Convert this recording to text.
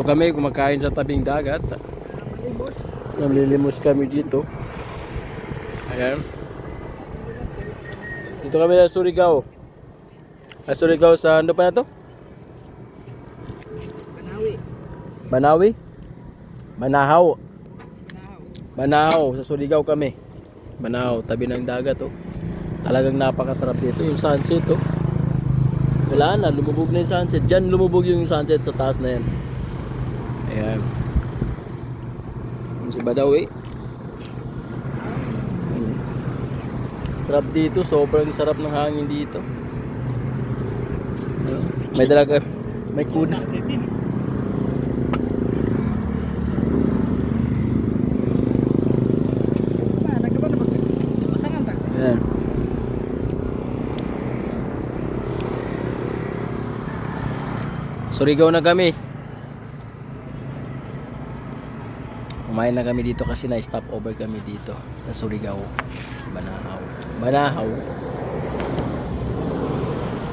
Dito kami kumakain sa tabing dagat. Namlilimos kami dito. Ayan. Dito kami sa Surigao. Sa Surigao sa ano pa na to? Panawi. Manawi? Manahaw. Manahaw. Sa Surigao kami. Manahaw. Tabi ng dagat oh. Talagang napakasarap dito. Yung sunset oh. Wala na. Lumubog na yung sunset. Diyan lumubog yung sunset sa taas na yan. Ayan. Si Badawi. Hmm. Sarap dito. Sobrang sarap ng hangin dito. Ayun. May dala ka. May kuda. Nagkaba na mag... Masangan ta. Ayan. Surigao na kami. Kumain na kami dito kasi na-stop over kami dito sa Surigao. Banahaw. Banahaw.